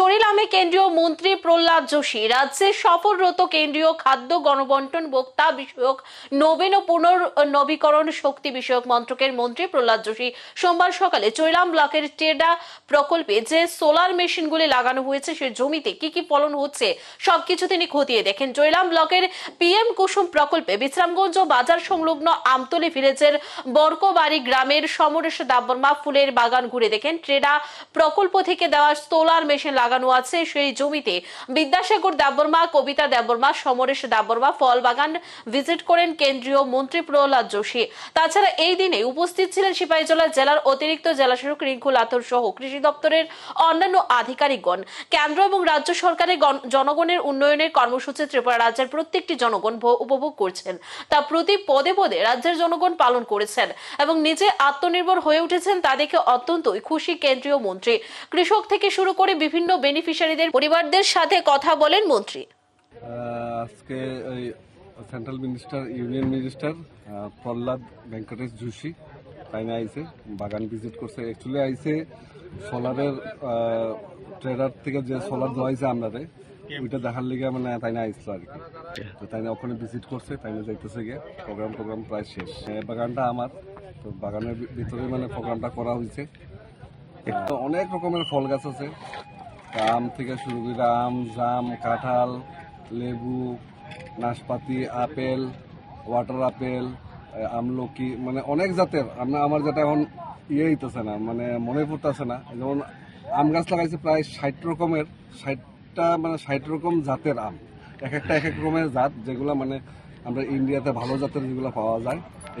চরিলামে কেন্দ্রীয় মন্ত্রী প্রহ্লাদ যোশী, রাজ্যে সফররত কেন্দ্রীয় খাদ্য গণবন্টন বক্তা বিষয়ক নবীন ও পুনর্নবীকরণ শক্তি বিষয়ক মন্ত্রকের মন্ত্রী প্রহ্লাদ যোশী সোমবার সকালে চৈলাম ব্লকের টেডা প্রকল্পে যে সোলার মেশিনগুলি লাগানো হয়েছে, সে জমিতে কি কি ফলন হচ্ছে সবকিছু তিনি খতিয়ে দেখেন। চৈলাম ব্লকের পিএম কুসুম প্রকল্পে বিশ্রামগঞ্জ বাজার সংলগ্ন আমতলি ভিলেজের বরকবাড়ি গ্রামের সমরেশ দাববর্মা ফুলের বাগান ঘুরে দেখেন। ট্রেডা প্রকল্প থেকে দেওয়া সোলার মেশিন লাগানো আছে। সেই জমিতে বিদ্যাসাগর দেববর্মা, কবিতা দেববর্মা, সমরেশ দেববর্মা ফল বাগান ভিজিট করেন কেন্দ্রীয় মন্ত্রী প্রহ্লাদ যোশী। তাছাড়া এই দিনে উপস্থিত ছিলেন সিপাহীজলা জেলার অতিরিক্ত জেলাশাসক রিঙ্কু লাথর সহ কৃষি দপ্তরের অন্যান্য আধিকারিকগণ। কেন্দ্র এবং রাজ্য সরকারের জনগণের উন্নয়নের কর্মসূচি ত্রিপুরা রাজ্যের প্রত্যেকটি জনগণ উপভোগ করছেন। তা প্রতি পদে পদে রাজ্যের জনগণ পালন করেছেন এবং নিজে আত্মনির্ভর হয়ে উঠেছেন তা দেখে অত্যন্তই খুশি কেন্দ্রীয় মন্ত্রী। কৃষক থেকে শুরু করে বিভিন্ন বেনিফিশিয়ারিদের পরিবারদের সাথে কথা বলেন মন্ত্রী। আজকে central minister union minister Pralhad Venkatesh Joshi তাই না আইসে বাগান ভিজিট করছে। অ্যাকচুয়ালি আইসে সোলারের ট্রেডার থেকে যে সোলার দেওয়া হয়েছে আপনাদের ওইটা দেখার লিগে মানে তাই না আইসলো আর কি। তো তাই না ওখানে ভিজিট করছে তাই না যাইতেছে গিয়ে প্রোগ্রাম প্রোগ্রাম প্রায় শেষ। বাগানটা আমার, তো বাগানের ভিতরে মানে প্রোগ্রামটা করা হয়েছে অনেক রকমের ফল গাছ আছে। আম থেকে শুরু করে আম, জাম, কাঁঠাল, লেবু, নাশপাতি, আপেল ওয়াটার আপেল আমলকি মানে অনেক জাতের। আমরা যেটা এখন ইয়ে হইতেছে না মানে মনে পড়তেছে না। যেমন আম গাছ লাগাইছে প্রায় ষাট রকমের, ষাটটা মানে ষাট রকম জাতের আম। এক একটা এক এক রকমের জাত, যেগুলো মানে আমরা ইন্ডিয়াতে ভালো জাতের যেগুলো পাওয়া যায়।